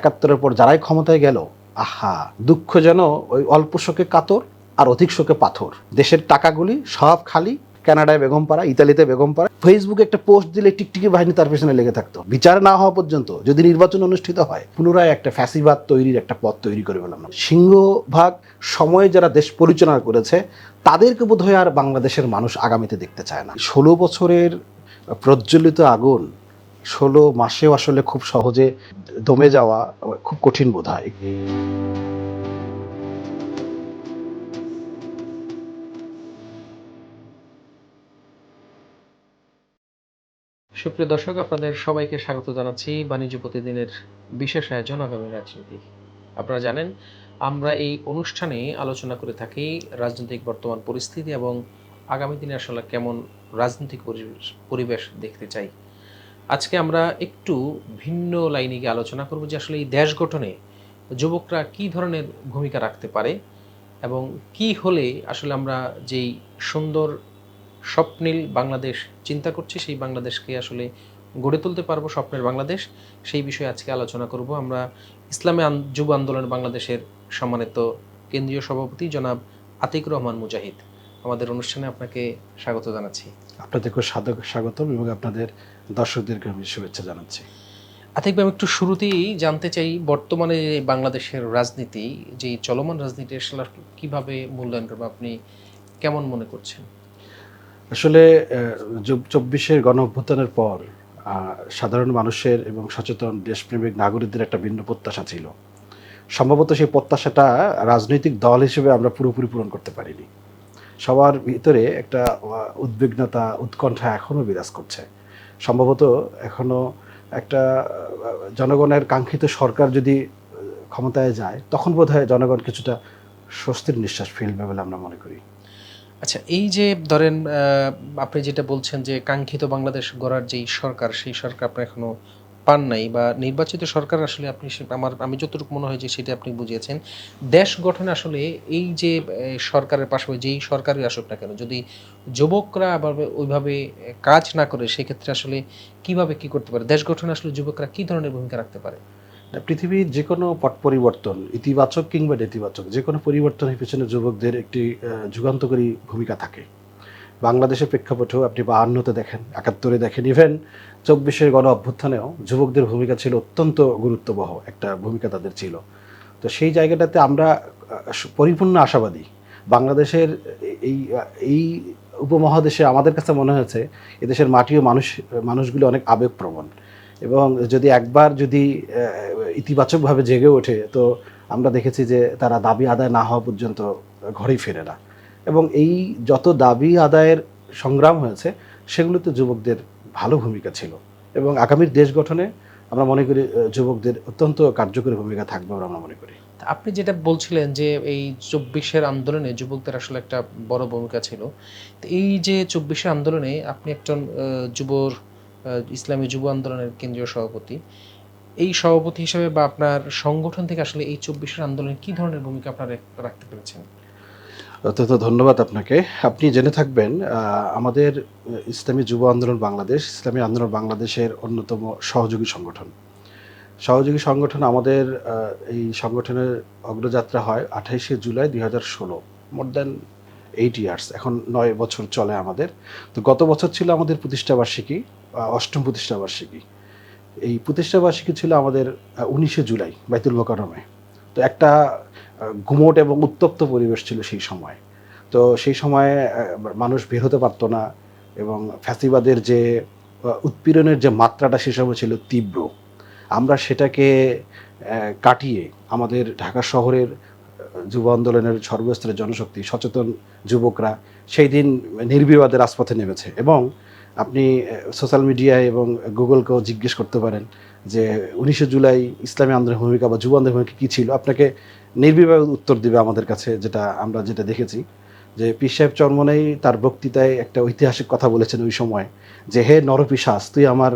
একাত্তরের পর যারাই ক্ষমতায় গেল, আহা, দুঃখ যেন ওই অল্প শোকে কাতর আর অধিক শোকে পাথর। দেশের টাকাগুলি সব খালি, কানাডায় বেগমপাড়া ইতালিতে বেগমপাড়া ফেসবুকে একটা পোস্ট দিলে টিকটিকি বাহিনী তার পেছনে লেগে থাকতো। বিচার না হওয়া পর্যন্ত যদি নির্বাচন অনুষ্ঠিত হয়, পুনরায় একটা ফ্যাসিবাদ তৈরির একটা পথ তৈরি করে ফেলাম সিংহভাগ সময়ে যারা দেশ পরিচালনা করেছে, তাদেরকে বোধ হয় আর বাংলাদেশের মানুষ আগামীতে দেখতে চায় না। ষোলো বছরের প্রজ্বলিত আগুন ষোলো মাসেও আসলে খুব সহজে দমে যাওয়া খুব কঠিন বোধ হয়। সুপ্রিয় দর্শক, আপনাদের সবাইকে স্বাগত জানাচ্ছি। বাণিজ্য প্রতিদিনের বিশেষ আয়োজন আগামী রাজনীতি। আপনারা জানেন, আমরা এই অনুষ্ঠানে আলোচনা করে থাকি রাজনৈতিক বর্তমান পরিস্থিতি এবং আগামী দিনে আসলে কেমন রাজনৈতিক পরিবেশ দেখতে চাই। আজকে আমরা একটু ভিন্ন লাইনে গিয়ে আলোচনা করব যে আসলে এই দেশ গঠনে যুবকরা কি ধরনের ভূমিকা রাখতে পারে এবং কি হলে আসলে আমরা যেই সুন্দর স্বপ্নীল বাংলাদেশ চিন্তা করছি, সেই বাংলাদেশকে আসলে গড়ে তুলতে পারব, স্বপ্নের বাংলাদেশ, সেই বিষয়ে আজকে আলোচনা করব। আমরা ইসলামী যুব আন্দোলন বাংলাদেশের সম্মানিত কেন্দ্রীয় সভাপতি জনাব আতিকুর রহমান মুজাহিদ। আমাদের অনুষ্ঠানে আপনাকে স্বাগত জানাচ্ছি। আপনাদেরকে সাধক স্বাগতম এবং আপনাদের দর্শকদেরকে আমি শুভেচ্ছা জানাচ্ছি। আতিক ভাই আমি একটু শুরুতেই জানতে চাই বর্তমানে বাংলাদেশের রাজনীতি যে চলমান রাজনীতি আসলে কীভাবে মূল্যায়ন করবে আপনি কেমন মনে করছেন? আসলে চব্বিশের গণ অভ্যুত্থানের পর আহ, সাধারণ মানুষের এবং সচেতন দেশপ্রেমিক নাগরিকদের একটা ভিন্ন প্রত্যাশা ছিল। সম্ভবত সেই প্রত্যাশাটা রাজনৈতিক দল হিসেবে আমরা পুরোপুরি পূরণ করতে পারিনি। সবার ভিতরে একটা উদ্বিগ্নতা, উৎকণ্ঠা এখনও বিরাজ করছে। সম্ভবত এখনও একটা জনগণের কাঙ্ক্ষিত সরকার যদি ক্ষমতায় যায়, তখন বোধহয় জনগণ কিছুটা স্বস্তির নিঃশ্বাস ফেলবে বলে আমরা মনে করি। আচ্ছা এই যে ধরেন আপনি যেটা বলছেন যে কাঙ্ক্ষিত বাংলাদেশ গড়ার যেই সরকার, সেই সরকার আপনার এখনও পান নাই বা নির্বাচিত সরকার আসলে আপনি আমার, আমি যতটুকু মনে হয় যে সেটা আপনি বুঝিয়েছেন। দেশ গঠনে আসলে এই যে সরকারের পাশাপাশি যেই সরকারই আসুক না কেন, যদি যুবকরা আবার ওইভাবে কাজ না করে, সেক্ষেত্রে আসলে কীভাবে কি করতে পারে? দেশ গঠনে আসলে যুবকরা কি ধরনের ভূমিকা রাখতে পারে? পৃথিবীর যে কোনো পট পরিবর্তন, ইতিবাচক কিংবা নেতিবাচক যে কোনো পরিবর্তনের পিছনে যুবকদের একটি যুগান্তকারী ভূমিকা থাকে। বাংলাদেশের প্রেক্ষাপটেও আপনি বাহান্নতে দেখেন, একাত্তরে দেখেন ইভেন চব্বিশের গণ অভ্যুত্থানেও যুবকদের ভূমিকা ছিল অত্যন্ত গুরুত্ববহ, একটা ভূমিকা তাদের ছিল। তো সেই জায়গাটাতে আমরা পরিপূর্ণ আশাবাদী। বাংলাদেশের এই এই উপমহাদেশে আমাদের কাছে মনে হয়েছে, এদেশের মাটি ও মানুষ, মানুষগুলো অনেক আবেগপ্রবণ। এবং যদি একবার যদি ইতিবাচকভাবে জেগে ওঠে, তো আমরা দেখেছি যে তারা দাবি আদায় না হওয়া পর্যন্ত ঘরেই ফেরে না। এবং এই যত দাবি আদায়ের সংগ্রাম হয়েছে, সেগুলোতে যুবকদের ভালো ভূমিকা ছিল। এবং আগামীর দেশ গঠনে আমরা মনে করি যুবকদের অত্যন্ত কার্যকরী ভূমিকা থাকবে বলে আমরা মনে করি। আপনি যেটা বলছিলেন যে এই চব্বিশের আন্দোলনে যুবকদের আসলে একটা বড় ভূমিকা ছিল। তো এই যে চব্বিশের আন্দোলনে আপনি একজন যুবর ইসলামী যুব আন্দোলনের কেন্দ্রীয় সভাপতি। এই সভাপতি হিসেবে বা আপনার সংগঠন থেকে আসলে এই চব্বিশের আন্দোলনে কি ধরনের ভূমিকা আপনারা রাখতে পেরেছেন? অত্যন্ত ধন্যবাদ আপনাকে। আপনি জেনে থাকবেন আমাদের ইসলামী যুব আন্দোলন বাংলাদেশ, ইসলামী আন্দোলন বাংলাদেশের অন্যতম সহযোগী সংগঠন। সহযোগী সংগঠন আমাদের এই সংগঠনের অগ্রযাত্রা হয় আঠাইশে জুলাই দুই হাজার ষোলো মোর দ্যান এইট ইয়ার্স এখন নয় বছর চলে আমাদের। তো গত বছর ছিল আমাদের প্রতিষ্ঠাবার্ষিকী অষ্টম প্রতিষ্ঠাবার্ষিকী এই প্রতিষ্ঠাবার্ষিকী ছিল আমাদের উনিশে জুলাই, বাইতুল মোকারমে তো একটা গুমোট এবং উত্তপ্ত পরিবেশ ছিল সেই সময়। তো সেই সময়ে মানুষ বের হতে পারতো না এবং ফ্যাসিবাদের যে উৎপীড়নের যে মাত্রাটা সে সময় ছিল তীব্র। আমরা সেটাকে কাটিয়ে আমাদের ঢাকা শহরের যুব আন্দোলনের সর্বস্তরের জনশক্তি, সচেতন যুবকরা সেই দিন নির্বিবাদে রাজপথে নেমেছে এবং আপনি সোশ্যাল মিডিয়ায় এবং গুগলকেও জিজ্ঞেস করতে পারেন যে, উনিশে জুলাই ইসলামী আন্দোলনের ভূমিকা বা যুব আন্দোলনের ভূমিকা কী ছিল? আপনাকে নির্বিবাদ উত্তর দিবে আমাদের কাছে যেটা আমরা যেটা দেখেছি, যে পীর সাহেব চরমনেই তার বক্তৃতায় একটা ঐতিহাসিক কথা বলেছেন ওই সময়, যে হে নরপিশাস তুই আমার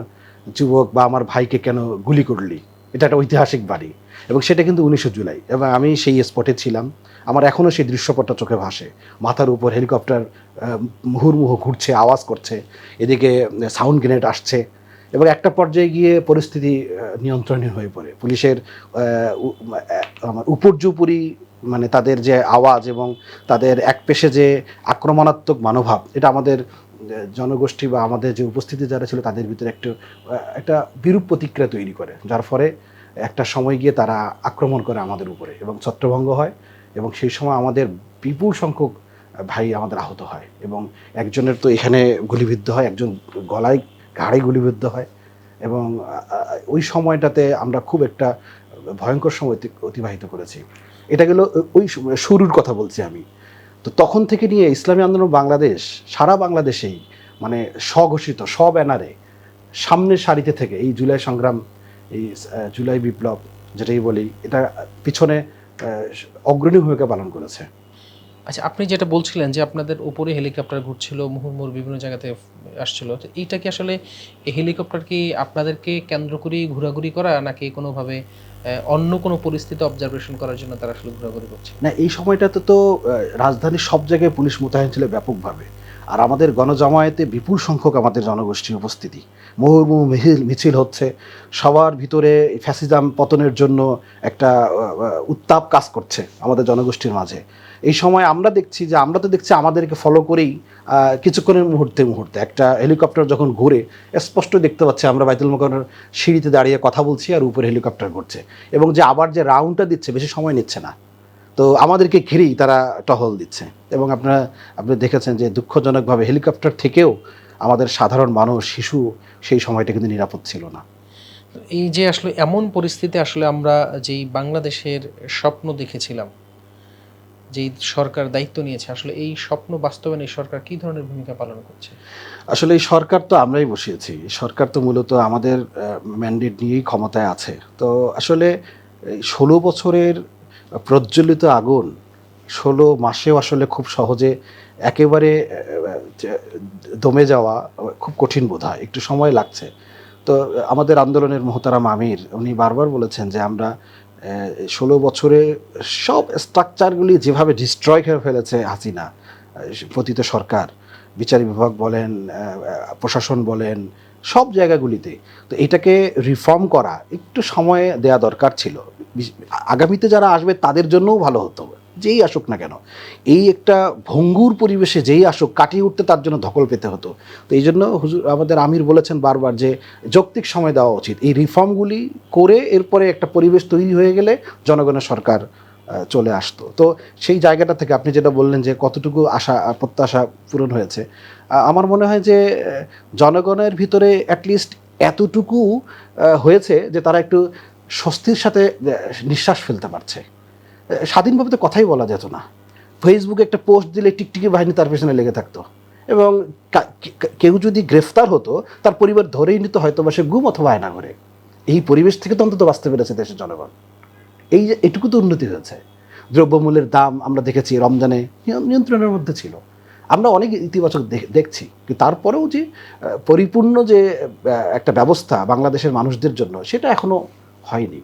যুবক বা আমার ভাইকে কেন গুলি করলি? এটা একটা ঐতিহাসিক বাড়ি এবং সেটা কিন্তু উনিশে জুলাই। এবং আমি সেই স্পটে ছিলাম। আমার এখনও সেই দৃশ্যপটটা চোখে ভাসে। মাথার উপর হেলিকপ্টার মুহুর্মুহু ঘুরছে, আওয়াজ করছে। এদিকে সাউন্ড গ্রেনেড আসছে। এবং একটা পর্যায়ে গিয়ে পরিস্থিতি নিয়ন্ত্রণীয় হয়ে পড়ে। পুলিশের আমার উপর্যুপরি মানে তাদের যে আওয়াজ এবং তাদের এক পেশে যে আক্রমণাত্মক মনোভাব, এটা আমাদের জনগোষ্ঠী বা আমাদের যে উপস্থিতি যারা ছিল তাদের ভিতরে একটু একটা বিরূপ প্রতিক্রিয়া তৈরি করে, যার ফলে একটা সময় গিয়ে তারা আক্রমণ করে আমাদের উপরে এবং ছত্রভঙ্গ হয় এবং সেই সময় আমাদের বিপুল সংখ্যক ভাই আমাদের আহত হয় এবং একজনের তো এখানে গুলিবিদ্ধ হয়, একজন গলায় ঘাড়ে গুলিবিদ্ধ হয় এবং ওই সময়টাতে আমরা খুব একটা ভয়ঙ্কর সময় অতি- অতিবাহিত করেছি। এটা গেল ওই শুরুর কথা বলছি আমি। তো তখন থেকে নিয়ে ইসলামী আন্দোলন বাংলাদেশ, সারা বাংলাদেশেই মানে স্বঘোষিত সব ব্যানারে সামনের সারিতে থেকে এই জুলাই সংগ্রাম, এই জুলাই বিপ্লব যেটাই বলি, এটা পিছনে অগ্রণী ভূমিকা পালন করেছে। আচ্ছা আপনি যেটা বলছিলেন যে আপনাদের উপরে হেলিকপ্টার ঘুরছিল মুহুর্মুর বিভিন্ন জায়গাতে আসছিল, তো এইটা কি আসলে হেলিকপ্টার কি আপনাদেরকে কেন্দ্র করেই ঘোরাঘুরি করা নাকি কোনোভাবে অন্য কোনো পরিস্থিতি অবজারভেশন করার জন্য তারা আসলে ঘোরাঘুরি করছে? না, এই সময়টাতে তো রাজধানীর সব জায়গায় পুলিশ মোতায়েন ছিল ব্যাপকভাবে। আর আমাদের গণজামায়াতে বিপুল সংখ্যক আমাদের জনগোষ্ঠীর উপস্থিতি। মুহুর্মুহু মিছিল মিছিল হচ্ছে, সবার ভিতরে ফ্যাসিজাম পতনের জন্য একটা উত্তাপ কাজ করছে আমাদের জনগোষ্ঠীর মাঝে। এই সময় আমরা দেখছি যে আমরা তো দেখছি আমাদেরকে ফলো করেই কিছুক্ষণের মুহূর্তে মুহূর্তে। একটা হেলিকপ্টার যখন ঘুরে, স্পষ্ট দেখতে পাচ্ছি আমরা বাইতুল মোকামের সিঁড়িতে দাঁড়িয়ে কথা বলছি আর উপরে হেলিকপ্টার ঘুরছে। এবং যে আবার যে রাউন্ডটা দিচ্ছে, বেশি সময় নিচ্ছে না। তো আমাদেরকে ঘিরেই তারা টহল দিচ্ছে। এবং আপনারা, আপনি দেখেছেন যে দুঃখজনকভাবে হেলিকপ্টার থেকেও আমাদের সাধারণ মানুষ, শিশু সেই সময়টা কিন্তু নিরাপদ ছিল না। এই যে আসলে এমন পরিস্থিতি, আসলে আমরা যেই বাংলাদেশের স্বপ্ন দেখেছিলাম যেই সরকার দায়িত্ব নিয়েছে, আসলে এই স্বপ্ন বাস্তবায়নে সরকার কি ধরনের ভূমিকা পালন করছে? আসলে এই সরকার তো আমরাই বসিয়েছি। সরকার তো মূলত আমাদের ম্যান্ডেট নিয়েই ক্ষমতায় আছে। তো আসলে ষোলো বছরের প্রজ্বলিত আগুন ষোলো মাসেও আসলে খুব সহজে একেবারে দমে যাওয়া খুব কঠিন বোধ হয়। একটু সময় লাগছে। তো আমাদের আন্দোলনের মোহতারাম আমির, উনি বারবার বলেছেন যে আমরা ষোলো বছরে সব স্ট্রাকচারগুলি যেভাবে ডিস্ট্রয় করে ফেলেছে হাসিনা পতিত সরকার, বিচার বিভাগ বলেন প্রশাসন বলেন, সব জায়গাগুলিতে। তো এটাকে রিফর্ম করা একটু সময় দেয়া দরকার ছিল। আগামীতে যারা আসবে তাদের জন্যও ভালো হতো। যেই আসুক না কেন, এই একটা ভঙ্গুর পরিবেশে যেই আসুক, কাটিয়ে উঠতে তার জন্য ধকল পেতে হতো। তো এই জন্য হুজুর আমাদের আমির বলেছেন বারবার যে যৌক্তিক সময় দেওয়া উচিত। এই রিফর্মগুলি করে এরপরে একটা পরিবেশ তৈরি হয়ে গেলে জনগণের সরকার চলে আসতো। তো সেই জায়গাটা থেকে আপনি যেটা বললেন যে কতটুকু আশা, প্রত্যাশা পূরণ হয়েছে আমার মনে হয় যে জনগণের ভিতরে অ্যাটলিস্ট এতটুকু হয়েছে যে তারা একটু স্বস্তির সাথে নিঃশ্বাস ফেলতে পারছে। স্বাধীনভাবে তো কথাই বলা যেত না। ফেসবুকে একটা পোস্ট দিলে টিকটিকি বাহিনী তার পেছনে লেগে থাকতো। এবং কেউ যদি গ্রেফতার হতো, তার পরিবার ধরেই নিত হয়তো বা সে গুম অথবা আয়না করে। এই পরিবেশ থেকে তো অন্তত বাঁচতে পেরেছে দেশের জনগণ। এই যে, এটুকু তো উন্নতি হয়েছে। দ্রব্যমূল্যের দাম আমরা দেখেছি রমজানে নিয়ন্ত্রণের মধ্যে ছিল। আমরা অনেক ইতিবাচক দেখ- দেখছি। কিন্তু তারপরেও যে পরিপূর্ণ যে একটা ব্যবস্থা বাংলাদেশের মানুষদের জন্য, সেটা এখনও হয়নি।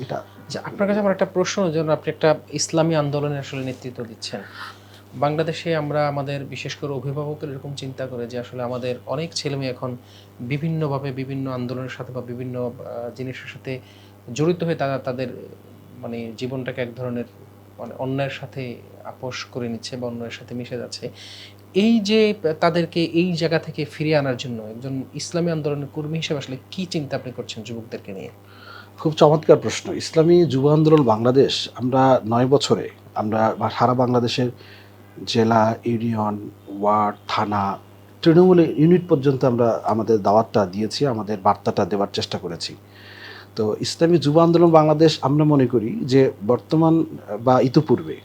এটা যে আপনার কাছে আমার একটা প্রশ্ন যেন আপনি একটা ইসলামী আন্দোলনের আসলে নেতৃত্ব দিচ্ছেন। বাংলাদেশে আমরা আমাদের বিশেষ করে অভিভাবকের এরকম চিন্তা করে যে আসলে আমাদের অনেক ছেলেমেয়ে এখন বিভিন্নভাবে বিভিন্ন আন্দোলনের সাথে বা বিভিন্ন জিনিসের সাথে জড়িত হয়ে তারা তাদের মানে জীবনটাকে এক ধরনের মানে অন্যায়ের সাথে আপোষ করে নিচ্ছে বা অন্যের সাথে মিশে যাচ্ছে। এই যে তাদেরকে এই জায়গা থেকে ফিরিয়ে আনার জন্য একজন ইসলামী আন্দোলনের কর্মী হিসেবে আসলে কি চিন্তা আপনি করছেন যুবকদেরকে নিয়ে? খুব চমৎকার প্রশ্ন। ইসলামী যুব আন্দোলন বাংলাদেশ, আমরা নয় বছরে আমরা সারা বাংলাদেশের জেলা, ইউনিয়ন, ওয়ার্ড, থানা, তৃণমূল ইউনিট পর্যন্ত আমরা আমাদের দাওয়াতটা দিয়েছি, আমাদের বার্তাটা দেওয়ার চেষ্টা করেছি। তো ইসলামী যুব আন্দোলন বাংলাদেশ, আমরা মনে করি যে বর্তমান বা ইতিপূর্বে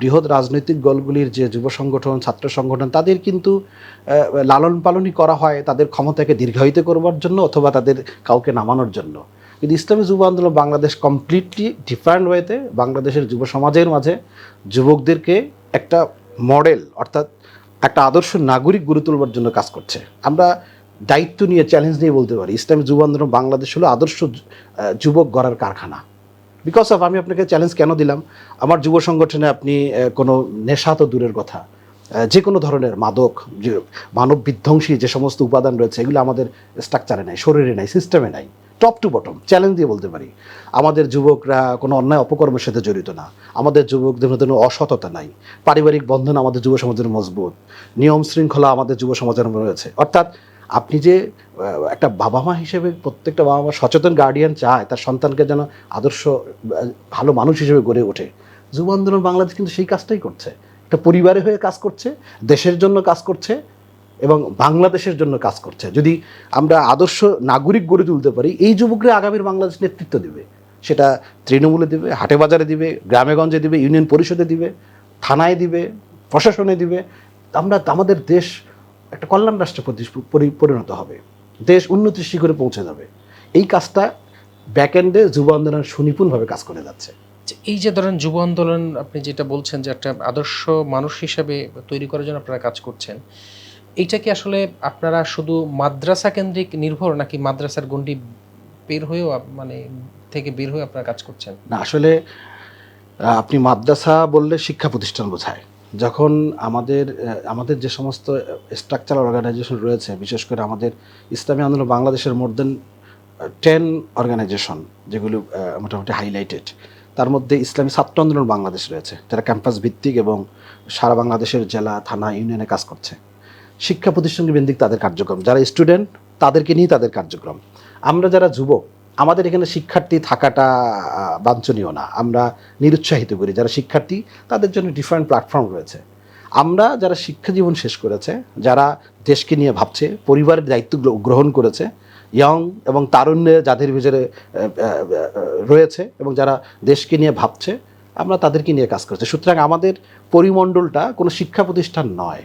বৃহৎ রাজনৈতিক দলগুলির যে যুব সংগঠন, ছাত্র সংগঠন, তাদের কিন্তু লালন পালনই করা হয় তাদের ক্ষমতাকে দীর্ঘায়িত করবার জন্য অথবা তাদের কাউকে নামানোর জন্য। কিন্তু ইসলামী যুব আন্দোলন বাংলাদেশ কমপ্লিটলি ডিফারেন্ট ওয়েতে বাংলাদেশের যুব সমাজের মাঝে যুবকদেরকে একটা মডেল অর্থাৎ একটা আদর্শ নাগরিক গড়ে তোলবার জন্য কাজ করছে। আমরা দায়িত্ব নিয়ে চ্যালেঞ্জ নিয়ে বলতে পারি, ইসলামী যুব আন্দোলন বাংলাদেশ হলো আদর্শ যুবক গড়ার কারখানা। বিকজ অফ আমি আপনাকে চ্যালেঞ্জ কেন দিলাম? আমার যুব সংগঠনে আপনি কোনো নেশা তো দূরের কথা। যে কোনো ধরনের মাদক মানব বিধ্বংসী যে সমস্ত উপাদান রয়েছে, এগুলো আমাদের স্ট্রাকচারে নাই, শরীরে নাই সিস্টেমে নাই। টপ টু বটম, চ্যালেঞ্জ দিয়ে বলতে পারি। আমাদের যুবকরা কোনো অন্যায় অপকর্মের সাথে জড়িত না। আমাদের যুবকদের মধ্যে অসততা নাই। পারিবারিক বন্ধন আমাদের যুব সমাজের মজবুত। নিয়ম শৃঙ্খলা আমাদের যুব সমাজের রয়েছে। অর্থাৎ আপনি যে একটা বাবা মা হিসেবে প্রত্যেকটা বাবা মা সচেতন গার্ডিয়ান চায়, তার সন্তানকে যেন আদর্শ ভালো মানুষ হিসেবে গড়ে ওঠে। যুব আন্দোলন বাংলাদেশ কিন্তু সেই কাজটাই করছে। একটা পরিবারে হয়ে কাজ করছে, দেশের জন্য কাজ করছে এবং বাংলাদেশের জন্য কাজ করছে। যদি আমরা আদর্শ নাগরিক গড়ে তুলতে পারি, এই যুবকরা আগামীর বাংলাদেশ নেতৃত্ব দিবে। সেটা তৃণমূলে দিবে, হাটে বাজারে দিবে, গ্রামে গঞ্জে দিবে, ইউনিয়ন পরিষদে দিবে, থানায় দিবে, প্রশাসনে দিবে। আমরা আমাদের দেশ একটা কল্যাণ রাষ্ট্রে পরিণত হবে। দেশ উন্নতির শিখরে পৌঁছে যাবে। এই কাজটা ব্যাকএন্ডে যুব আন্দোলন সুনিপুণভাবে কাজ করে যাচ্ছে। যে এই যে ধরেন যুব আন্দোলন, আপনি যেটা বলছেন যে একটা আদর্শ মানুষ হিসেবে তৈরি করার জন্য আপনারা কাজ করছেন এইটা কি আসলে আপনারা শুধু মাদ্রাসা কেন্দ্রিক নির্ভর নাকি মাদ্রাসার গণ্ডি বের হয়েও মানে থেকে বের হয়ে আপনারা কাজ করছেন? না, আসলে আপনি মাদ্রাসা বললে শিক্ষা প্রতিষ্ঠান বোঝায়। যখন আমাদের আমাদের যে সমস্ত স্ট্রাকচারাল অর্গানাইজেশন রয়েছে, বিশেষ করে আমাদের ইসলামী আন্দোলন বাংলাদেশের মোর দেন টেন অর্গানাইজেশন যেগুলো মোটামুটি হাইলাইটেড তার মধ্যে ইসলামী ছাত্র আন্দোলন বাংলাদেশ রয়েছে, যারা ক্যাম্পাস ভিত্তিক এবং সারা বাংলাদেশের জেলা, থানা ইউনিয়নে কাজ করছে। শিক্ষা প্রতিষ্ঠান ভিত্তিক তাদের কার্যক্রম। যারা স্টুডেন্ট তাদেরকে নিয়ে তাদের কার্যক্রম। আমরা যারা যুবক, আমাদের এখানে শিক্ষার্থী থাকাটা বাঞ্ছনীয় না। আমরা নিরুৎসাহিত করি। যারা শিক্ষার্থী, তাদের জন্য ডিফারেন্ট প্ল্যাটফর্ম রয়েছে। আমরা যারা শিক্ষা জীবন শেষ করেছে, যারা দেশকে নিয়ে ভাবছে, পরিবারের দায়িত্ব গ্রহণ করেছে ইয়ং এবং তারুণ্যে যাদের ভিতরে রয়েছে এবং যারা দেশকে নিয়ে ভাবছে, আমরা তাদেরকে নিয়ে কাজ করছি। সুতরাং আমাদের পরিমণ্ডলটা কোনো শিক্ষা প্রতিষ্ঠান নয়।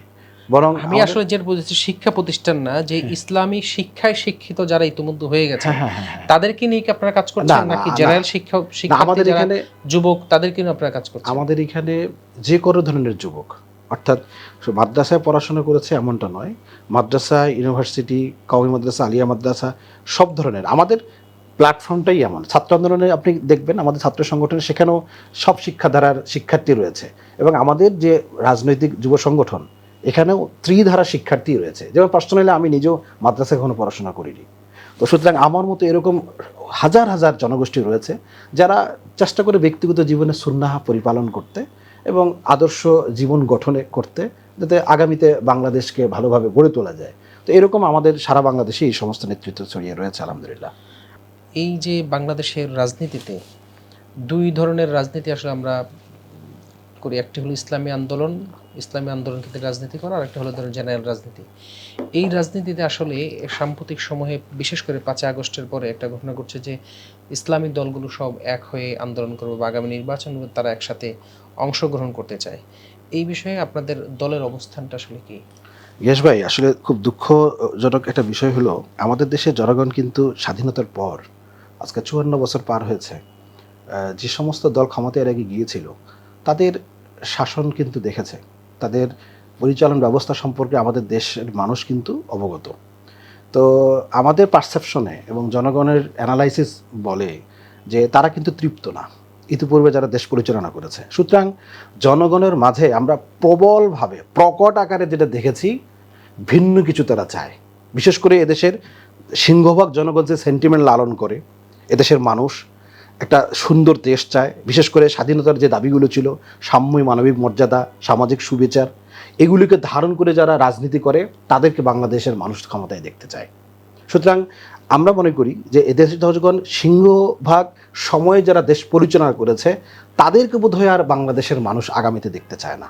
বরং আমি আসলে যেটা বুঝেছি শিক্ষা প্রতিষ্ঠান না যে ইসলামী শিক্ষায় শিক্ষিত যারা ইতিমধ্যে হয়ে গেছে হ্যাঁ হ্যাঁ হ্যাঁ হ্যাঁ। তাদেরকে নিয়ে কি আপনারা কাজ করছেন নাকি জেনারেল শিক্ষা আমাদের এখানে যুবক তাদেরকে নিয়ে আপনারা কাজ করছেন? আমাদের এখানে যে কোনো ধরনের যুবক অর্থাৎ মাদ্রাসায় পড়াশোনা করেছে এমনটা নয় মাদ্রাসা ইউনিভার্সিটি কওমি মাদ্রাসা আলিয়া মাদ্রাসা সব ধরনের। আমাদের প্ল্যাটফর্মটাই এমন। ছাত্র আন্দোলনে আপনি দেখবেন আমাদের ছাত্র সংগঠনে সেখানেও সব শিক্ষাধারার শিক্ষার্থী রয়েছে। এবং আমাদের যে রাজনৈতিক যুব সংগঠন এখানেও ত্রিধারা শিক্ষার্থী রয়েছে। যেমন পার্সোনালি আমি নিজেও মাদ্রাসায় কখনো পড়াশোনা করিনি। তো সুতরাং আমার মতো এরকম হাজার হাজার জনগোষ্ঠী রয়েছে, যারা চেষ্টা করে ব্যক্তিগত জীবনে সুন্নাহা পরিপালন করতে এবং আদর্শ জীবন গঠনে করতে, যাতে আগামীতে বাংলাদেশকে ভালোভাবে গড়ে তোলা যায়। তো এরকম আমাদের সারা বাংলাদেশে এই সমস্ত নেতৃত্ব ছড়িয়ে রয়েছে, আলহামদুলিল্লাহ। এই যে বাংলাদেশের রাজনীতিতে দুই ধরনের রাজনীতি আসলে আমরা করি। একটি হলো ইসলামী আন্দোলন ইসলামী আন্দোলন ক্ষেত্রে রাজনীতি করা আর একটা হলো ধরুন জেনারেল রাজনীতি। এই রাজনীতিতে আসলে সাম্প্রতিক সময়ে, বিশেষ করে পাঁচই আগস্টের পরে একটা ঘটনা ঘটছে যে, ইসলামী দলগুলো সব এক হয়ে আন্দোলন করবে বা আগামী নির্বাচনগুলো তারা একসাথে অংশগ্রহণ করতে চায়। এই বিষয়ে আপনাদের দলের অবস্থানটা আসলে কি? ইয়েস ভাই, আসলে খুব দুঃখজনক একটা বিষয় হলো, আমাদের দেশের জনগণ কিন্তু স্বাধীনতার পর, আজকে চুয়ান্ন বছর পার হয়েছে যে সমস্ত দল ক্ষমতায় আগে গিয়েছিল, তাদের শাসন কিন্তু দেখেছে। তাদের পরিচালন ব্যবস্থা সম্পর্কে আমাদের দেশের মানুষ কিন্তু অবগত। তো আমাদের পারসেপশনে এবং জনগণের অ্যানালাইসিস বলে যে তারা কিন্তু তৃপ্ত না। ইতিপূর্বে যারা দেশ পরিচালনা করেছে। সুতরাং জনগণের মাঝে আমরা প্রবলভাবে, প্রকট আকারে যেটা দেখেছি, ভিন্ন কিছু তারা চায়। বিশেষ করে এদেশের সিংহভাগ জনগণ যে সেন্টিমেন্ট লালন করে, এদেশের মানুষ একটা সুন্দর দেশ চায়, বিশেষ করে স্বাধীনতার যে দাবিগুলো ছিল, সাম্য মানবিক মর্যাদা, সামাজিক সুবিচার, এগুলিকে ধারণ করে যারা রাজনীতি করে, তাদেরকে বাংলাদেশের মানুষ ক্ষমতায় দেখতে চায়। সুতরাং আমরা মনে করি যে এদেশের জনগণ সিংহভাগ সময়ে যারা দেশ পরিচালনা করেছে, তাদেরকে বোধ হয় আর বাংলাদেশের মানুষ আগামীতে দেখতে চায় না।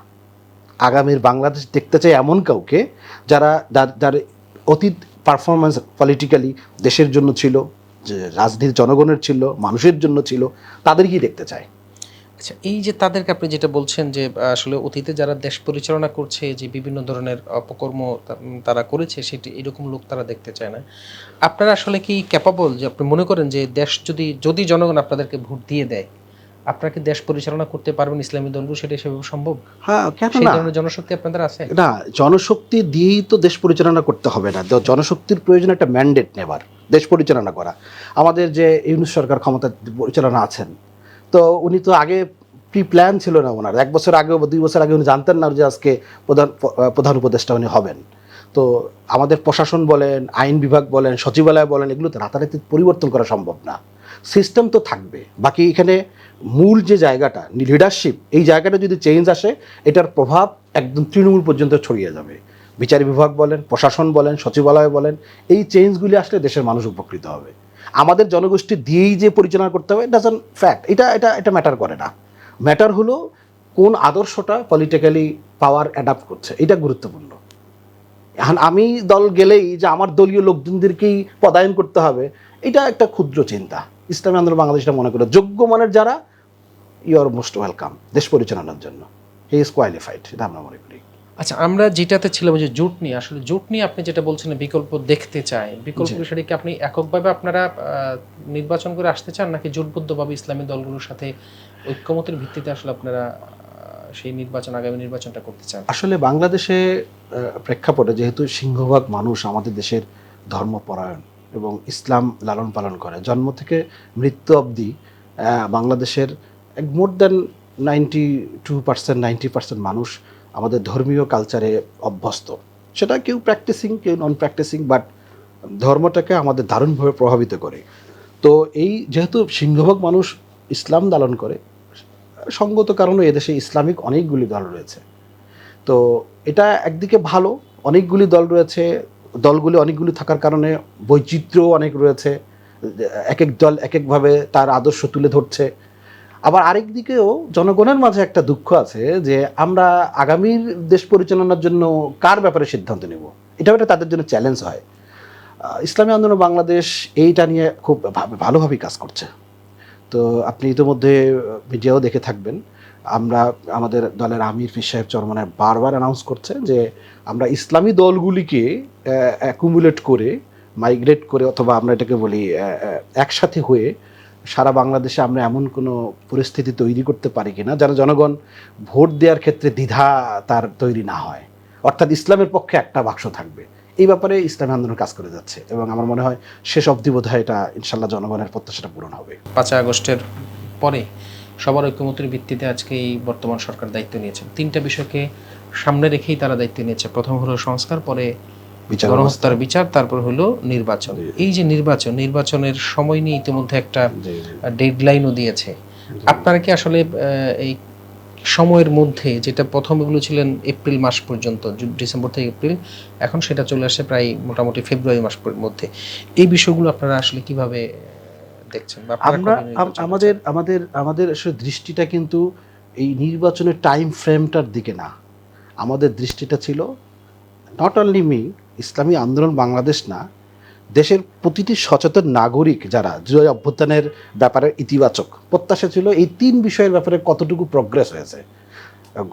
আগামীর বাংলাদেশ দেখতে চায় এমন কাউকে যার- যার অতীত পারফরমেন্স পলিটিক্যালি দেশের জন্য ছিল যে রাজনীতির জনগণের ছিল, মানুষের জন্য ছিল, তাদেরকেই দেখতে চায়। আচ্ছা এই যে তাদেরকে আপনি যেটা বলছেন যে আসলে অতীতে যারা দেশ পরিচালনা করছে, যে বিভিন্ন ধরনের অপকর্ম তারা করেছে, সেটি এরকম লোক তারা দেখতে চায় না। আপনারা আসলে কি ক্যাপাবল যে আপনি মনে করেন যে দেশ যদি যদি জনগণ আপনাদেরকে ভোট দিয়ে দেয় আপনারা কি দেশ পরিচালনা করতে পারবেন ইসলামী দলগুলো সেটা সেভাবে সম্ভব? হ্যাঁ কেন না? জনশক্তি আপনাদের আছে? না জনশক্তি দিয়েই তো দেশ পরিচালনা করতে হবে না। জনশক্তির প্রয়োজন একটা ম্যান্ডেট নেবার দেশ পরিচালনা করা। আমাদের যে ইউনিট সরকার ক্ষমতা পরিচালনা আছেন তো উনি তো আগে প্রি প্ল্যান ছিল না ওনার। এক বছর আগে বা দুই বছর আগে উনি জানতেন না যে আজকে প্রধান প্রধান উপদেষ্টা উনি হবেন। তো আমাদের প্রশাসন বলেন আইন বিভাগ বলেন সচিবালয় বলেন এগুলো তো রাতারাতি পরিবর্তন করা সম্ভব না। সিস্টেম তো থাকবে। বাকি এখানে মূল যে জায়গাটা লিডারশিপ এই জায়গাটা যদি চেঞ্জ আসে, এটার প্রভাব একদম তৃণমূল পর্যন্ত ছড়িয়ে যাবে। বিচার বিভাগ বলেন, প্রশাসন বলেন, সচিবালয় বলেন, এই চেঞ্জগুলি আসলে দেশের মানুষ উপকৃত হবে। আমাদের জনগোষ্ঠী দিয়েই যে পরিচালনা করতে হবে ডাজন ফ্যাক্ট এটা এটা এটা ম্যাটার করে না। ম্যাটার হলো কোন আদর্শটা পলিটিক্যালি পাওয়ার অ্যাডাপ্ট করছে, এটা গুরুত্বপূর্ণ। এখন আমি দল গেলেই যে আমার দলীয় লোকজনদেরকেই পদায়ন করতে হবে, এটা একটা ক্ষুদ্র চিন্তা। ইসলামী আন্দোলন বাংলাদেশটা মনে করে যোগ্য মানের যারা ইউ আর মোস্ট ওয়েলকাম দেশ পরিচালনার জন্য। হি ইজ কোয়ালিফাইড এটা আমরা মনে করি। আচ্ছা আমরা যেটাতে ছিলাম যে জোট নিয়ে আসলে জোট নিয়ে আপনি যেটা বলছেন বিকল্প দেখতে চাই বিকল্প। বিষয়টি কি আপনি এককভাবে আপনারা নির্বাচন করে আসতে চান নাকি জোটবদ্ধভাবে ইসলামী দলগুলোর সাথে ঐক্যমতের ভিত্তিতে আসলে আপনারা সেই নির্বাচন আগামী নির্বাচনটা করতে চান? আসলে বাংলাদেশে প্রেক্ষাপটে যেহেতু সিংহভাগ মানুষ আমাদের দেশের ধর্মপরায়ণ এবং ইসলাম লালন পালন করে। জন্ম থেকে মৃত্যু অবধি বাংলাদেশের more than ninety two percent ninety percent মানুষ আমাদের ধর্মীয় কালচারে অভ্যস্ত। সেটা কেউ প্র্যাকটিসিং কেউ নন প্র্যাকটিসিং বাট ধর্মটাকে আমাদের দারুণভাবে প্রভাবিত করে। তো এই যেহেতু সিংহভাগ মানুষ ইসলাম লালন করে, সঙ্গত কারণে এদেশে ইসলামিক অনেকগুলি দল রয়েছে। তো এটা একদিকে ভালো, অনেকগুলি দল রয়েছে দলগুলি অনেকগুলি থাকার কারণে বৈচিত্র্য অনেক রয়েছে। এক এক দল এক একভাবে তার আদর্শ তুলে ধরছে। আবার আরেক দিকেও জনগণের মাঝে একটা দুঃখ আছে যে আমরা আগামীর দেশ পরিচালনার জন্য কার ব্যাপারে সিদ্ধান্ত নেব? এটাও একটা তাদের জন্য চ্যালেঞ্জ হয়। ইসলামী আন্দোলন বাংলাদেশ এইটা নিয়ে খুব ভালোভাবেই কাজ করছে। তো আপনি ইতিমধ্যে মিডিয়াও দেখে থাকবেন। আমরা আমাদের দলের আমির ফির সাহেব চরমনায় বারবার অ্যানাউন্স করছে যে আমরা ইসলামী দলগুলিকে অ্যাকুমুলেট করে মাইগ্রেট করে অথবা আমরা এটাকে বলি একসাথে হয়ে সারা বাংলাদেশে আমরা এমন কোনো পরিস্থিতি তৈরি করতে পারি কিনা যারা জনগণ ভোট দেওয়ার ক্ষেত্রে দ্বিধা তার তৈরি না হয়। অর্থাৎ ইসলামের পক্ষে একটা বাক্স থাকবে। এই ব্যাপারে ইসলামী আন্দোলন কাজ করে যাচ্ছে এবং আমার মনে হয় শেষ অবধি বোধ হয় এটা ইনশাল্লাহ জনগণের প্রত্যাশাটা পূরণ হবে। পাঁচই আগস্টের পরে সবার ঐক্যমতের ভিত্তিতে আজকে এই বর্তমান সরকার দায়িত্ব নিয়েছেন তিনটা বিষয়কে সামনে রেখেই তারা দায়িত্ব নিয়েছে। প্রথম হলো সংস্কার পরে বিচার গণহত্যার বিচার তারপর হলো নির্বাচন। এই যে নির্বাচন নির্বাচনের সময় নিয়ে ইতিমধ্যে একটা ডেডলাইনও দিয়েছে। আপনারা কি আসলে এই সময়ের মধ্যে যেটা প্রথম এগুলো ছিলেন এপ্রিল মাস পর্যন্ত ডিসেম্বর থেকে এপ্রিল এখন সেটা চলে আসে প্রায় মোটামুটি ফেব্রুয়ারি মাস মধ্যে। এই বিষয়গুলো আপনারা আসলে কীভাবে দেখছেন আমরা আমাদের আমাদের আমাদের আসলে দৃষ্টিটা কিন্তু এই নির্বাচনের টাইম ফ্রেমটার দিকে না। আমাদের দৃষ্টিটা ছিল নট অনলি মি ইসলামী আন্দোলন বাংলাদেশ না দেশের প্রতিটি সচেতন নাগরিক যারা জুলাই অভ্যুত্থানের ব্যাপারে ইতিবাচক প্রত্যাশা ছিল এই তিন বিষয়ের ব্যাপারে কতটুকু প্রগ্রেস হয়েছে?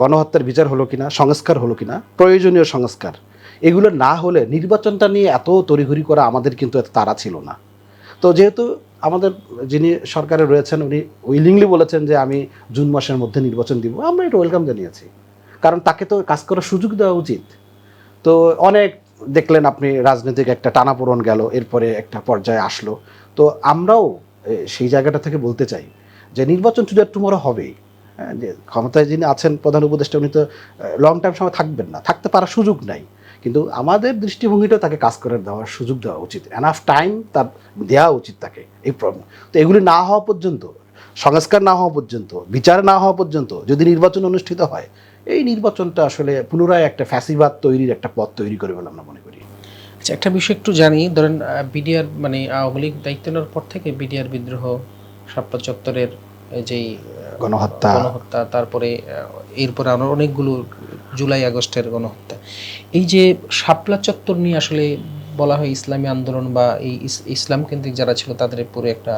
গণহত্যার বিচার হলো কিনা সংস্কার হলো কিনা প্রয়োজনীয় সংস্কার এগুলো না হলে নির্বাচনটা নিয়ে এত তড়িঘড়ি করা আমাদের কিন্তু এত তাড়া ছিল না। তো যেহেতু আমাদের যিনি সরকারে রয়েছেন উনি উইলিংলি বলেছেন যে আমি জুন মাসের মধ্যে নির্বাচন দিব। আমরা এটা ওয়েলকাম জানিয়েছি। কারণ তাকে তো কাজ করার সুযোগ দেওয়া উচিত। তো অনেক দেখলেন আপনি রাজনৈতিক একটা টানাপোড়ন গেল এরপরে একটা পর্যায়ে আসলো। তো আমরাও সেই জায়গাটা থেকে বলতে চাই যে নির্বাচন টুডে টুমোরো হবেই। হ্যাঁ, ক্ষমতায় যিনি আছেন প্রধান উপদেষ্টা উনি তো লং টাইম সময় থাকবেন না। থাকতে পারার সুযোগ নাই। কিন্তু আমাদের দৃষ্টিভঙ্গিটাও তাকে কাজ করে দেওয়ার সুযোগ দেওয়া উচিত। এনাফ টাইম তার দেওয়া উচিত তাকে এই প্রবলেম তো এগুলি না হওয়া পর্যন্ত, সংস্কার না হওয়া পর্যন্ত, বিচার না হওয়া পর্যন্ত, যদি নির্বাচন অনুষ্ঠিত হয়, এই নির্বাচনটা আসলে পুনরায় একটা ফ্যাসিবাদ তৈরির একটা পথ তৈরি করে বলে আমরা মনে করি। আচ্ছা একটা বিষয় একটু জানি। ধরেন বিডিআর মানে আওয়ামী লীগ দায়িত্ব নেওয়ার পর থেকে বিডিআর বিদ্রোহ শাপলা চত্বরের যেই গণহত্যা। গণহত্যা তারপরে এরপরে আরও অনেকগুলো জুলাই আগস্টের গণহত্যা। এই যে শাপলা চত্বর নিয়ে আসলে বলা হয় ইসলামী আন্দোলন বা এই ইসলাম কেন্দ্রিক যারা ছিল তাদের পুরো একটা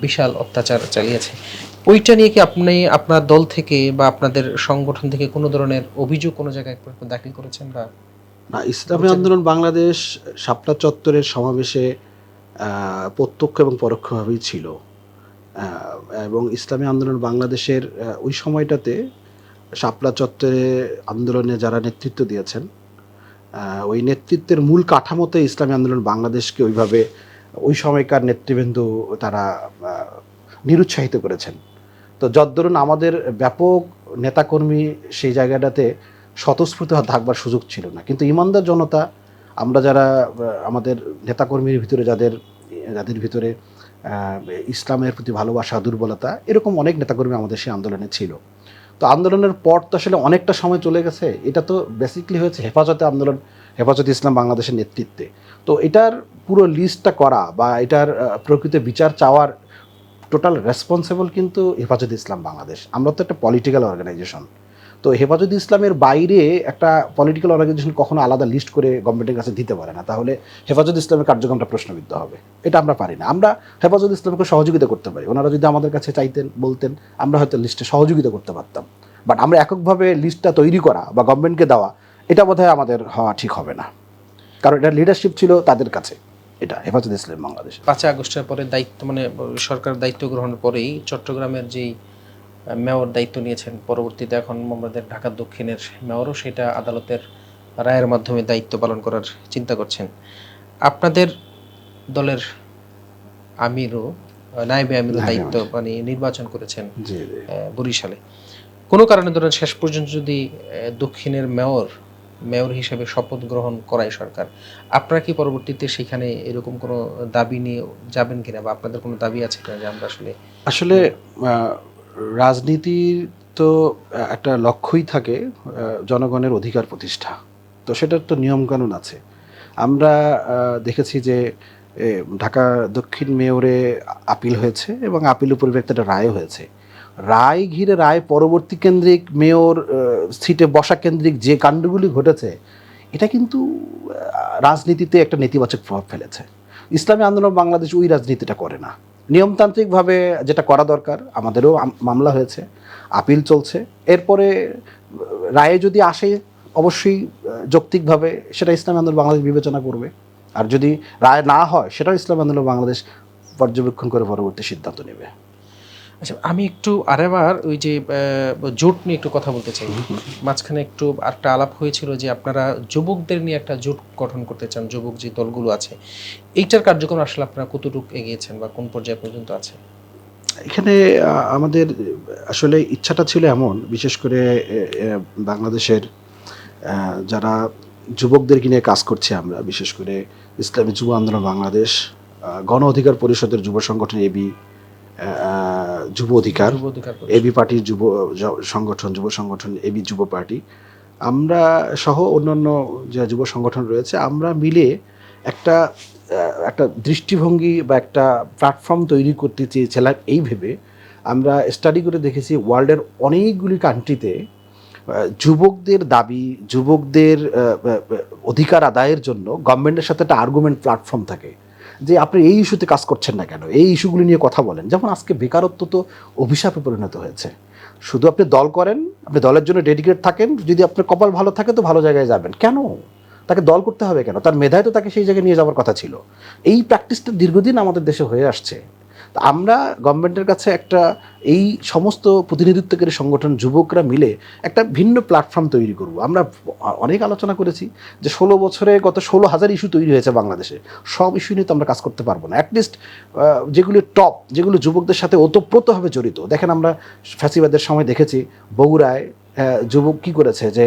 বিশাল অত্যাচার চালিয়েছে। ওইটা নিয়ে কি আপনি আপনার দল থেকে বা আপনাদের সংগঠন থেকে কোনো ধরনের অভিযোগ কোনো জায়গায় দাখিল করেছেন বা না ইসলামী আন্দোলন বাংলাদেশ শাপলা চত্বরের সমাবেশে আহ, প্রত্যক্ষ এবং পরোক্ষভাবেই ছিল। এবং ইসলামী আন্দোলন বাংলাদেশের ওই সময়টাতে শাপলা চত্বরে আন্দোলনে যারা নেতৃত্ব দিয়েছেন ওই নেতৃত্বের মূল কাঠামোতে ইসলামী আন্দোলন বাংলাদেশকে ওইভাবে ওই সময়কার নেতৃবৃন্দ তারা নিরুৎসাহিত করেছেন। তো যদ্দরুন আমাদের ব্যাপক নেতাকর্মী সেই জায়গাটাতে স্বতঃস্ফূর্ত থাকবার সুযোগ ছিল না। কিন্তু ইমানদার জনতা, আমরা যারা আমাদের নেতাকর্মীর ভিতরে, যাদের যাদের ভিতরে ইসলামের প্রতি ভালোবাসা, দুর্বলতা, এরকম অনেক নেতাকর্মী আমাদের সেই আন্দোলনে ছিল। তো আন্দোলনের পর তো আসলে অনেকটা সময় চলে গেছে। এটা তো বেসিকলি হয়েছে হেফাজতে আন্দোলন, হেফাজতে ইসলাম বাংলাদেশের নেতৃত্বে। তো এটার পুরো লিস্টটা করা বা এটার প্রকৃত বিচার চাওয়ার টোটাল রেসপন্সিবল কিন্তু হেফাজত ইসলাম বাংলাদেশ। আমরা তো একটা পলিটিক্যাল অর্গানাইজেশন তো হেফাজত ইসলামের বাইরে একটা পলিটিক্যাল অর্গানাইজেশন কখনো আলাদা লিস্ট করে গভর্নমেন্টের কাছে দিতে পারে না। তাহলে হেফাজত ইসলামের কার্যক্রমটা প্রশ্নবিদ্ধ হবে। এটা আমরা পারি না। আমরা হেফাজত ইসলামকে সহযোগিতা করতে পারি। ওনারা যদি আমাদের কাছে চাইতেন, বলতেন, আমরা হয়তো লিস্টে সহযোগিতা করতে পারতাম। বাট আমরা এককভাবে লিস্টটা তৈরি করা বা গভর্নমেন্টকে দেওয়া, এটা বোধহয় আমাদের হওয়া ঠিক হবে না। কারণ এটা লিডারশিপ ছিল তাদের কাছে। এটা হেফাজত ইসলাম বাংলাদেশ পাঁচই আগস্টের পরে দায়িত্ব মানে সরকার দায়িত্ব গ্রহণের পরেই চট্টগ্রামের যেই মেয়র দায়িত্ব নিয়েছেন। পরবর্তীতে এখন আমাদের ঢাকা দক্ষিণের মেয়রও সেটা আদালতের রায়ের মাধ্যমে দায়িত্ব পালন করার চিন্তা করছেন। আপনাদের দলের আমিরও নায়েবে আমিরও দায়িত্ব মানে নির্বাচন করেছেন বরিশালে। কোনো কারণে ধরেন শেষ পর্যন্ত যদি দক্ষিণের মেয়র মেয়র হিসেবে শপথ গ্রহণ করায় সরকার আপনারা কি পরবর্তীতে সেখানে এরকম কোনো দাবি নিয়ে যাবেন কিনা বা আপনাদের কোনো দাবি আছে কিনা যে আমরা আসলে আসলে রাজনীতির তো একটা লক্ষ্যই থাকে জনগণের অধিকার প্রতিষ্ঠা। তো সেটার তো নিয়মকানুন আছে। আমরা দেখেছি যে ঢাকা দক্ষিণ মেয়রে আপিল হয়েছে এবং আপিল উপর একটা রায় হয়েছে। রায় ঘিরে রায় পরবর্তী কেন্দ্রিক মেয়র সিটে বসা কেন্দ্রিক যে কাণ্ডগুলি ঘটেছে, এটা কিন্তু রাজনীতিতে একটা নেতিবাচক প্রভাব ফেলেছে। ইসলামী আন্দোলন বাংলাদেশ ওই রাজনীতিটা করে না। নিয়মতান্ত্রিকভাবে যেটা করা দরকার, আমাদেরও মামলা হয়েছে, আপিল চলছে। এরপরে রায়ে যদি আসে, অবশ্যই যৌক্তিকভাবে সেটা ইসলাম আন্দোলন বাংলাদেশ বিবেচনা করবে। আর যদি রায় না হয়, সেটাও ইসলাম আন্দোলন বাংলাদেশ পর্যবেক্ষণ করে পরবর্তী সিদ্ধান্ত নেবে। আচ্ছা আমি একটু আরেবার ওই যে জোট নিয়ে একটু কথা বলতে চাই। মাঝখানে একটু একটা আলাপ হয়েছিল যে, আপনারা যুবকদের নিয়ে একটা জোট গঠন করতে চান, যুবক যে দলগুলো আছে। এইটার কার্যক্রম আসলে আপনারা কতটুকু এগিয়েছেন বা কোন পর্যায়ে পর্যন্ত আছে? এখানে আমাদের আসলে ইচ্ছাটা ছিল এমন, বিশেষ করে বাংলাদেশের যারা যুবকদের নিয়ে কাজ করছি আমরা, বিশেষ করে ইসলামী যুব আন্দোলন বাংলাদেশ গণ অধিকার পরিষদের যুব সংগঠন এবি যুব অধিকার। এবি পার্টির যুব সংগঠন যুব সংগঠন এবি যুব পার্টি। আমরা সহ অন্যান্য যে যুব সংগঠন রয়েছে আমরা মিলে একটা একটা দৃষ্টিভঙ্গি বা একটা প্ল্যাটফর্ম তৈরি করতে চেয়েছিলাম এই ভেবে। আমরা স্টাডি করে দেখেছি ওয়ার্ল্ডের অনেকগুলি কান্ট্রিতে যুবকদের দাবি যুবকদের অধিকার আদায়ের জন্য গভর্নমেন্টের সাথে একটা আর্গুমেন্ট প্ল্যাটফর্ম থাকে। যে আপনি এই ইস্যুতে কাজ করছেন না কেন? এই ইস্যুগুলি নিয়ে কথা বলেন। যেমন আজকে বেকারত্ব তো অভিশাপে পরিণত হয়েছে। শুধু আপনি দল করেন, আপনি দলের জন্য ডেডিকেট থাকেন, যদি আপনার কপাল ভালো থাকে তো ভালো জায়গায় যাবেন। কেন? তাকে দল করতে হবে কেন? তার মেধায় তো তাকে সেই জায়গায় নিয়ে যাওয়ার কথা ছিল। এই প্র্যাকটিসটা দীর্ঘদিন আমাদের দেশে হয়ে আসছে। আমরা গভর্নমেন্টের কাছে একটা এই সমস্ত প্রতিনিধিত্বকারী সংগঠন যুবকরা মিলে একটা ভিন্ন প্ল্যাটফর্ম তৈরি করব। আমরা অনেক আলোচনা করেছি যে ষোলো বছরে গত ষোলো হাজার ইস্যু তৈরি হয়েছে বাংলাদেশে। সব ইস্যু নিয়ে তো আমরা কাজ করতে পারব না। অ্যাটলিস্ট যেগুলো টপ যেগুলো যুবকদের সাথে ওতপ্রোতভাবে জড়িত। দেখেন আমরা ফ্যাসিবাদের সময় দেখেছি বগুড়ায় যুবক কি করেছে যে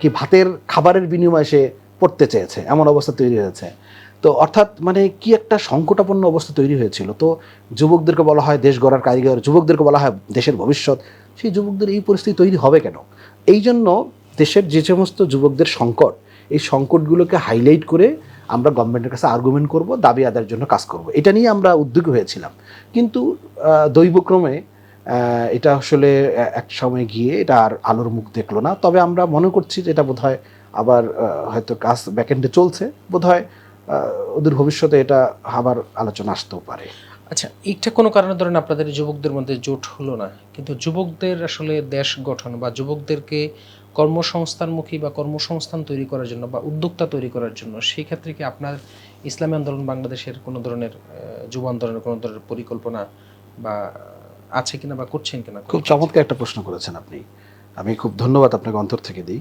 কি ভাতের খাবারের বিনিময়ে সে পড়তে চেয়েছে। এমন অবস্থা তৈরি হয়েছে। তো অর্থাৎ মানে কি একটা সংকটাপন্ন অবস্থা তৈরি হয়েছিল? তো যুবকদেরকে বলা হয় দেশ গড়ার কারিগর, যুবকদেরকে বলা হয় দেশের ভবিষ্যৎ। সেই যুবকদের এই পরিস্থিতি তৈরি হবে কেন? এই জন্য দেশের যে সমস্ত যুবকদের সংকট, এই সংকটগুলোকে হাইলাইট করে আমরা গভর্নমেন্টের কাছে আর্গুমেন্ট করব, দাবি আদায়ের জন্য কাজ করব। এটা নিয়ে আমরা উদ্যোগী হয়েছিলাম। কিন্তু দৈবক্রমে এটা আসলে এক সময় গিয়ে এটা আর আলোর মুখ দেখল না। তবে আমরা মনে করছি যে এটা বোধহয় আবার হয়তো কাজ ব্যাকেন্ডে চলছে। বোধহয় ওদের ভবিষ্যতে এটা আবার আলোচনা আসতেও পারে। আচ্ছা এইটা কোনো কারণে ধরেন আপনাদের যুবকদের মধ্যে জোট হলো না কিন্তু যুবকদের আসলে দেশ গঠন বা যুবকদেরকে কর্মসংস্থানমুখী বা কর্মসংস্থান তৈরি করার জন্য বা উদ্যোক্তা তৈরি করার জন্য সেই ক্ষেত্রে কি আপনার ইসলামী আন্দোলন বাংলাদেশের কোনো ধরনের যুব আন্দোলনের কোনো ধরনের পরিকল্পনা বা আছে কিনা বা করছেন কিনা? খুব চমৎকার একটা প্রশ্ন করেছেন আপনি। আমি খুব ধন্যবাদ আপনাকে অন্তর থেকে দিই।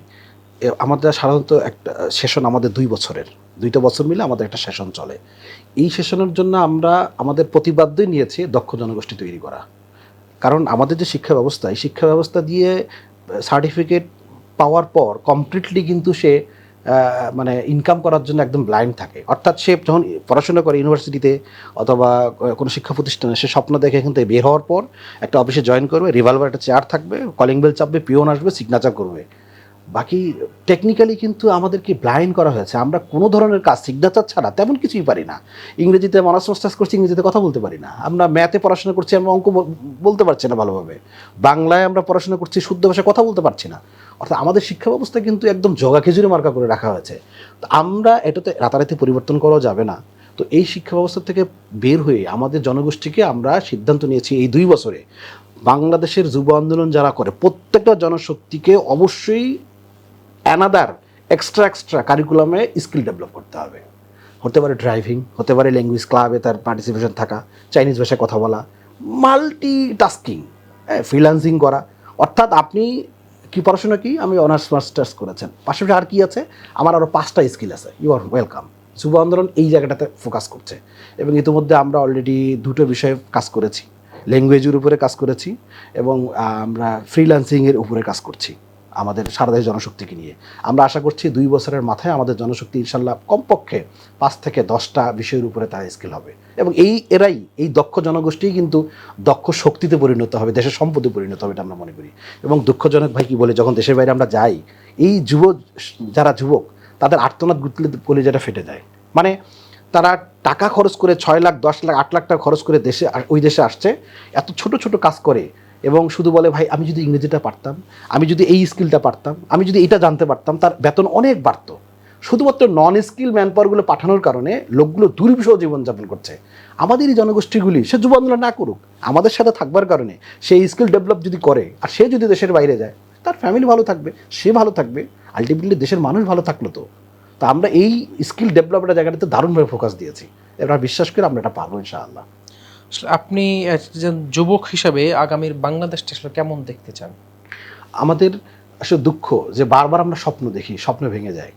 আমাদের সাধারণত একটা সেশন আমাদের দুই বছরের। দুইটা বছর মিলে আমাদের একটা সেশন চলে। এই সেশনের জন্য আমরা আমাদের প্রতিবাদ্যই নিয়েছি দক্ষ জনগোষ্ঠী তৈরি করা। কারণ আমাদের যে শিক্ষা ব্যবস্থা, এই শিক্ষা ব্যবস্থা দিয়ে সার্টিফিকেট পাওয়ার পর কমপ্লিটলি কিন্তু সে মানে ইনকাম করার জন্য একদম ব্লাইন্ড থাকে। অর্থাৎ সে যখন পড়াশোনা করে ইউনিভার্সিটিতে অথবা কোনো শিক্ষা প্রতিষ্ঠানে, সে স্বপ্ন দেখে এখান থেকে বের হওয়ার পর একটা অফিসে জয়েন করবে রিভলভার একটা চেয়ার থাকবে কলিং বেল চাপবে পিওন আসবে সিগনেচার করবে। বাকি টেকনিক্যালি কিন্তু আমাদেরকে ব্লাইন্ড করা হয়েছে। আমরা কোনো ধরনের কাজ সিগনেচার ছাড়া তেমন কিছুই পারি না। ইংরেজিতে অনার্স মাস্টার্স করছি, ইংরেজিতে কথা বলতে পারি না। আমরা ম্যাথে পড়াশোনা করছি, আমরা অঙ্ক বলতে পারছি না ভালোভাবে। বাংলায় আমরা পড়াশোনা করছি, শুদ্ধ ভাষায় কথা বলতে পারছি না। অর্থাৎ আমাদের শিক্ষা ব্যবস্থা কিন্তু একদম জগা খেজুরি মার্কা করে রাখা হয়েছে। তো আমরা এটাতে রাতারাতি পরিবর্তন করাও যাবে না। তো এই শিক্ষা ব্যবস্থা থেকে বের হয়ে আমাদের জনগোষ্ঠীকে আমরা সিদ্ধান্ত নিয়েছি এই দুই বছরে। বাংলাদেশের যুব আন্দোলন যারা করে, প্রত্যেকটা জনশক্তিকে অবশ্যই অ্যানাদার এক্সট্রা এক্সট্রা কারিকুলামে স্কিল ডেভেলপ করতে হবে। হতে পারে ড্রাইভিং হতে পারে ল্যাঙ্গুয়েজ ক্লাবে তার পার্টিসিপেশন থাকা চাইনিজ ভাষায় কথা বলা মাল্টি টাস্কিং ফ্রিল্যান্সিং করা। অর্থাৎ আপনি কি পড়াশোনা কি? আমি অনার্স মাস্টার্স করেছেন। পাশাপাশি আর কি আছে? আমার আরও পাঁচটা স্কিল আছে। ইউ আর ওয়েলকাম যুব আন্দোলন এই জায়গাটাতে ফোকাস করছে। এবং ইতিমধ্যে আমরা অলরেডি দুটো বিষয়ে কাজ করেছি। ল্যাঙ্গুয়েজের উপরে কাজ করেছি এবং আমরা ফ্রিল্যান্সিংয়ের উপরে কাজ করছি। আমাদের সারা দেশ জনশক্তিকে নিয়ে। আমরা আশা করছি দুই বছরের মাথায় আমাদের জনশক্তি ইনশাল্লাহ কমপক্ষে পাঁচ থেকে দশটা বিষয়ের উপরে তার স্কিল হবে। এবং এই এরাই, এই দক্ষ জনগোষ্ঠী কিন্তু দক্ষ শক্তিতে পরিণত হবে, দেশের সম্পদে পরিণত হবে এটা আমরা মনে করি। এবং দুঃখজনক ভাই কি বলে, যখন দেশের বাইরে আমরা যাই, এই যুব যারা যুবক, তাদের আর্তনাদ গুতলে যেটা ফেটে যায়। মানে তারা টাকা খরচ করে ছয় লাখ, দশ লাখ, আট লাখ টাকা খরচ করে দেশে, ওই দেশে আসছে, এত ছোট ছোট কাজ করে এবং শুধু বলে, ভাই, আমি যদি ইংরেজিটা পারতাম, আমি যদি এই স্কিলটা পারতাম, আমি যদি এটা জানতে পারতাম, তার বেতন অনেক বাড়তো। শুধুমাত্র নন স্কিল ম্যান পাওয়ারগুলো পাঠানোর কারণে লোকগুলো দুর্বিষহ জীবনযাপন করছে। আমাদের এই জনগোষ্ঠীগুলি, সে যুব না করুক, আমাদের সাথে থাকবার কারণে সেই স্কিল ডেভেলপ যদি করে, আর সে যদি দেশের বাইরে যায়, তার ফ্যামিলি ভালো থাকবে, সে ভালো থাকবে আলটিমেটলি দেশের মানুষ ভালো থাকল তো। তা আমরা এই স্কিল ডেভেলপের জায়গাটাতে দারুণভাবে ফোকাস দিয়েছি। এবার বিশ্বাস করে আমরা এটা পারব, ইনশাআল্লাহ। আপনি একজন যুবক হিসাবে আগামীর বাংলাদেশটা আসলে কেমন দেখতে চান? আমাদের আসলে দুঃখ যে বারবার আমরা স্বপ্ন দেখি, স্বপ্ন ভেঙে যায়।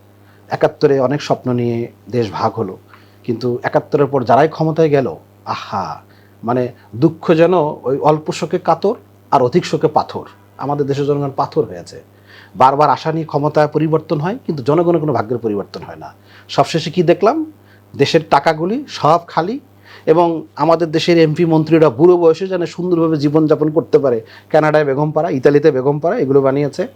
একাত্তরে অনেক স্বপ্ন নিয়ে দেশ ভাগ হলো। কিন্তু একাত্তরের পর যারাই ক্ষমতায় গেল, আহা! মানে দুঃখ যেন ওই অল্প শোকে কাতর আর অধিক শোকে পাথর। আমাদের দেশের জনগণ পাথর হয়েছে বারবার আশা নিয়ে ক্ষমতায় পরিবর্তন হয়, কিন্তু জনগণের কোনো ভাগ্যের পরিবর্তন হয় না। সবশেষে কি দেখলাম? দেশের টাকাগুলি সব খালি এবং আমাদের দেশের এমপি মন্ত্রীরা বুড়ো বয়সে যেন সুন্দরভাবে জীবনযাপন করতে পারে। কানাডায় বেগমপাড়া, ইতালিতে বেগমপাড়া, এগুলো বানিয়েছে।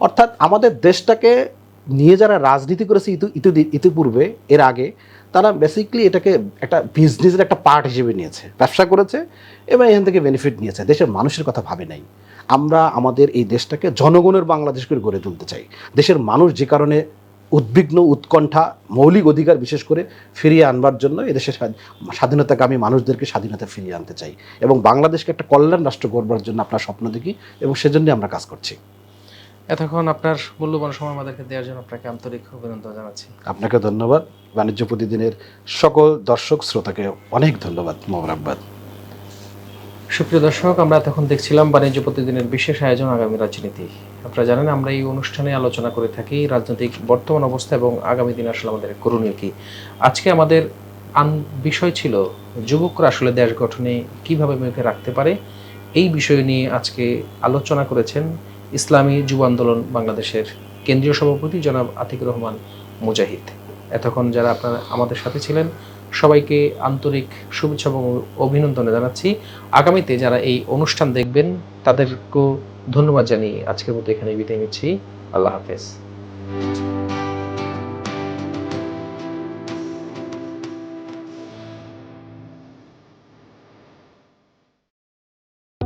অর্থাৎ আমাদের দেশটাকে নিয়ে যারা রাজনীতি করেছে ইতু ইতু, ইতিপূর্বে, এর আগে, তারা বেসিক্যালি এটাকে একটা বিজনেসের একটা পার্ট হিসেবে নিয়েছে। ব্যবসা করেছে এবং এখান থেকে বেনিফিট নিয়েছে। দেশের মানুষের কথা ভাবে নাই। আমরা আমাদের এই দেশটাকে জনগণের বাংলাদেশ করে গড়ে তুলতে চাই। দেশের মানুষ যে কারণে উদ্বিগ্ন উৎকণ্ঠা মৌলিক অধিকার বিশেষ করে ফিরিয়ে আনবার জন্য এদেশের স্বাধী- স্বাধীনতাকামী মানুষদেরকে স্বাধীনতা ফিরিয়ে আনতে চাই এবং বাংলাদেশকে একটা কল্যাণ রাষ্ট্র করবার জন্য আপনার স্বপ্ন দেখি এবং সেজন্যই আমরা কাজ করছি। এতক্ষণ আপনার মূল্যবান সময় আমাদেরকে দেওয়ার জন্য আপনাকে আন্তরিক অভিনন্দন জানাচ্ছি। আপনাকে ধন্যবাদ। বাণিজ্য প্রতিদিনের সকল দর্শক শ্রোতাকে অনেক ধন্যবাদ মোহরাব্বাদ সুপ্রিয় দর্শক আমরা এতক্ষণ দেখছিলাম বাণিজ্য প্রতিদিনের বিশেষ আয়োজন আগামী রাজনীতি। আপনারা জানেন, আমরা এই অনুষ্ঠানে আলোচনা করে থাকি রাজনৈতিক বর্তমান অবস্থা এবং আগামী দিন আসলে আমাদের করণীয় কি। আজকে আমাদের আন বিষয় ছিল, যুবকরা আসলে দেশ গঠনে কীভাবে ভূমিকা রাখতে পারে? এই বিষয় নিয়ে আজকে আলোচনা করেছেন ইসলামী যুব আন্দোলন বাংলাদেশের কেন্দ্রীয় সভাপতি জনাব আতিকুর রহমান মুজাহিদ। এতক্ষণ যারা আপনারা আমাদের সাথে ছিলেন সবাইকে আন্তরিক শুভেচ্ছা এবং অভিনন্দন জানাচ্ছি। আগামীতে যারা এই অনুষ্ঠান দেখবেন, তাদেরকেও ধন্যবাদ জানিয়ে আজকের মতো এখানে বিদায় নিচ্ছি। আল্লাহ হাফেজ।